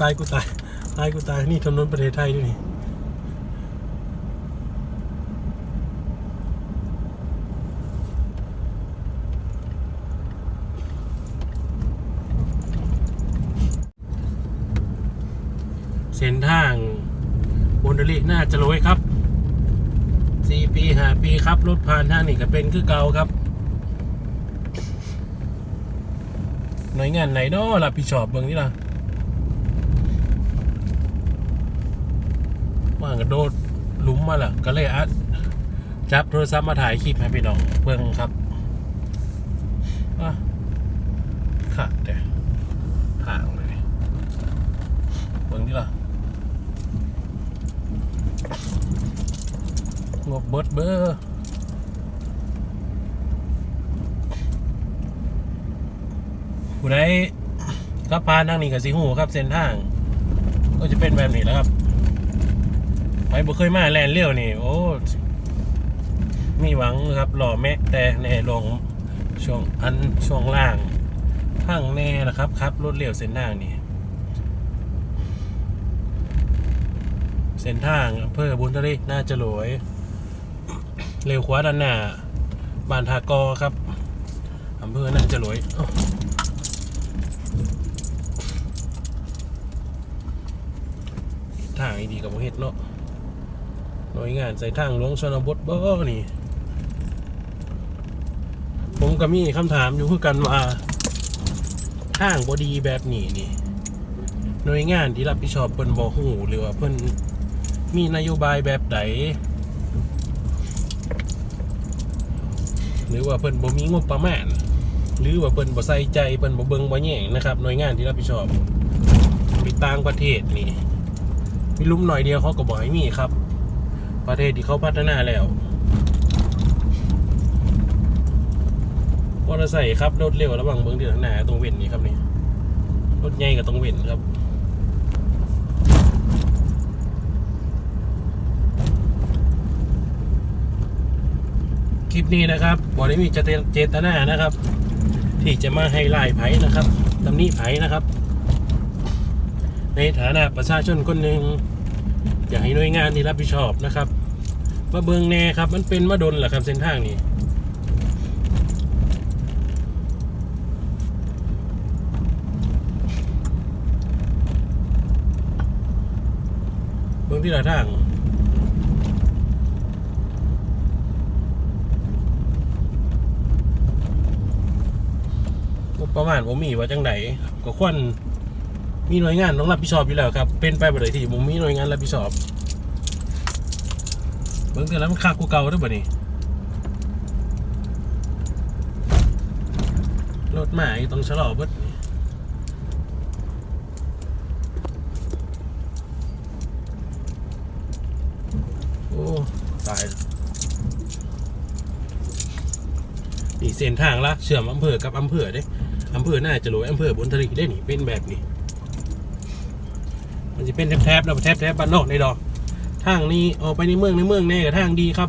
ตายกูตายตายกูตายนี่ถนนประเทศไทยด้วยนี่เส้นทางบนดลีน่าจะรวยครับสี่ปีหาปีครับ รถผ่านทางนี่ก็เป็นคือเก่าครับ หน่วยงานไหนเนาะรับผิดชอบเบิ่งนี่ล่ะ ว่างกระ โดดหลุมมาล่ะ ก็เลยอัดจับโทรศัพท์มาถ่ายคลิปให้พี่น้องเบิ่งครับอะขาดแต่ห่างเลยเบิ่งนี่ล่ะงบเบิดเบอร์ผู้ใดก็พานทางนี้กับสิหูครับเส้นทาง ก็จะเป็นแบบนี้แล้วครับ ไปบ่เคยมาแลนเลี้ยวนี่ โอ้ มีหวังครับหล่อแมะแต่ในลงช่วงอันช่วงล่างข้งแน่นะครับครับรถเลี้ยวเส้นทางนี่เส้นทางอำเภอบุญทลีน่าจะรวยเร็วขวาด้านหน้าบานทากอครับอำเภอน่าจะรวยอ้าวทางดีกับบ่เฮ็ดเนาะ น่วยงานใส่ทางหลวงชนบทบ่นี่ ผมก็มีคำถามอยู่คือกันว่าทางบดีแบบนี้นี่หน่วยงานที่รับผิดชอบเพิ่นบ่ฮู้หรือว่าเพิ่นมีนโยบายแบบใดหรือว่าเพิ่นบ่มีงบประมาณ หรือว่าเพิ่นบ่ใส่ใจเพิ่นบ่เบิ่งบ่แย่งนะครับหน่วยงานที่รับผิดชอบไปต่างประเทศนี่มีลุ่มหน่อยเดียวเขาก็บ่ให้มีครับ ประเทศที่เขาพัฒนาแล้วมอเตอร์ไซค์ครับรถเร็วระหว่างเมืองเดือดหนาตรงเว้นนี่ครับนี่รถใหญ่กับตรงเว้นครับคลิปนี้นะครับบอได้มีเจตเจตนานะครับ ที่จะมาให้ไล่ไผ่นะครับตำหนี้ไผ่นะครับ ในฐานะประชาชนคนหนึ่ง อยากให้หน่วยงานที่รับผิดชอบนะครับมาเบิงแน่ครับ มันเป็นมาดนเหรอครับเส้นทางนี้เบิงที่ละทางประมาณผมมีว่าจังไหนก็ควร มีหน่วยงานต้องรับผิดชอบอยู่แล้วครับ เป็นไปบ่ได้ที่ผมมีหน่วยงานรับผิดชอบ เบิ่งแต่แล้วมันคักกูเก่าด้วยบ่นี่รถหมาอยู่ตรงฉลอเบิดนี่โอ้ตายนี่เส้นทางละเชื่อมอำเภอกับอำเภอเด้อำเภอหน่าจะรวยอำเภอบนทะเลได้นี่เป็นแบบนี้ มันจะเป็นแทบๆแล้วแทบๆบ้านนอกในดอกทางนี้ออกไปในเมืองในเมืองแน่กับทางดีครับ